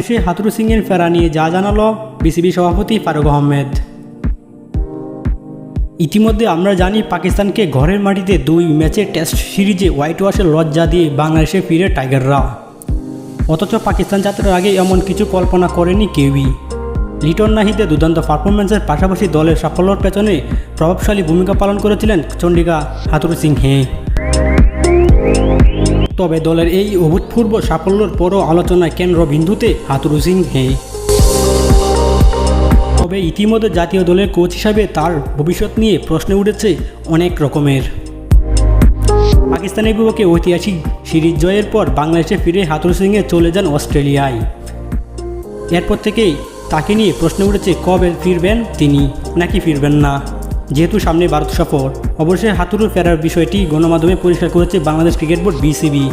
বাংলাদেশে হাতুরু সিংয়ের ফেরা নিয়ে যা জানালো বিসিবি সভাপতি ফারুক আহমেদ। ইতিমধ্যে আমরা জানি পাকিস্তানকে ঘরের মাটিতে দুই ম্যাচের টেস্ট সিরিজে হোয়াইট ওয়াশের লজ্জা দিয়ে বাংলাদেশে ফিরে টাইগাররা। অথচ পাকিস্তান যাত্রার আগে এমন কিছু কল্পনা করেনি কেউই। লিটন নাহিদে দুর্দান্ত পারফরমেন্সের পাশাপাশি দলের সাফল্যর পেছনে প্রভাবশালী ভূমিকা পালন করেছিলেন চন্ডিকা হাতুরু সিং হে তবে দলের এই অভূতপূর্ব সাফল্যের পরও আলোচনায় কেন্দ্রবিন্দুতে হাতুরু সিং হে তবে ইতিমধ্যে জাতীয় দলের কোচ হিসাবে তার ভবিষ্যৎ নিয়ে প্রশ্ন উঠেছে অনেক রকমের। পাকিস্তানের বিপক্ষে ঐতিহাসিক সিরিজ জয়ের পর বাংলাদেশে ফিরে হাতুরু সিংয়ে চলে যান অস্ট্রেলিয়ায়। এরপর থেকেই তাকে নিয়ে প্রশ্ন উঠেছে কবে ফিরবেন তিনি, নাকি ফিরবেন না। যেহেতু সামনে ভারত সফর অবশ্যই হাতুরু ফেরার বিষয়টি গণমাধ্যমে পরিষ্কার করেছে বাংলাদেশ ক্রিকেট বোর্ড বিসিবি।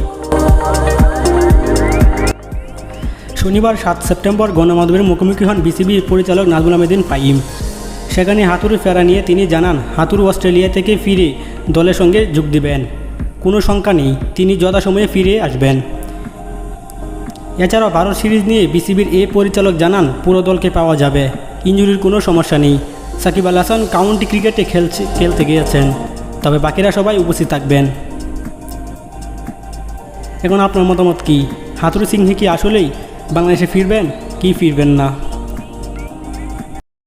শনিবার সাত সেপ্টেম্বর গণমাধ্যমের মুখোমুখি হন বিসিবির পরিচালক নাজমুল আহমেদিন পাইম সেখানে হাতুরু ফেরা নিয়ে তিনি জানান হাতুরু অস্ট্রেলিয়া থেকে ফিরে দলের সঙ্গে যোগ দিবেন। কোনো শঙ্কা নেই, তিনি যথাসময়ে ফিরে আসবেন। এছাড়াও ভারত সিরিজ নিয়ে বিসিবির এ পরিচালক জানান, পুরো দলকে পাওয়া যাবে। ইঞ্জুরির কোনো সমস্যা নেই। সাকিব আল হাসান কাউন্টি ক্রিকেটে খেলছে, খেলতে গিয়েছেন। তবে বাকিরা সবাই উপস্থিত থাকবেন। এখন আপনার মতামত কি? হাতুরু সিংহে কি আসলেই বাংলাদেশে ফিরবেন? কি ফিরবেন না?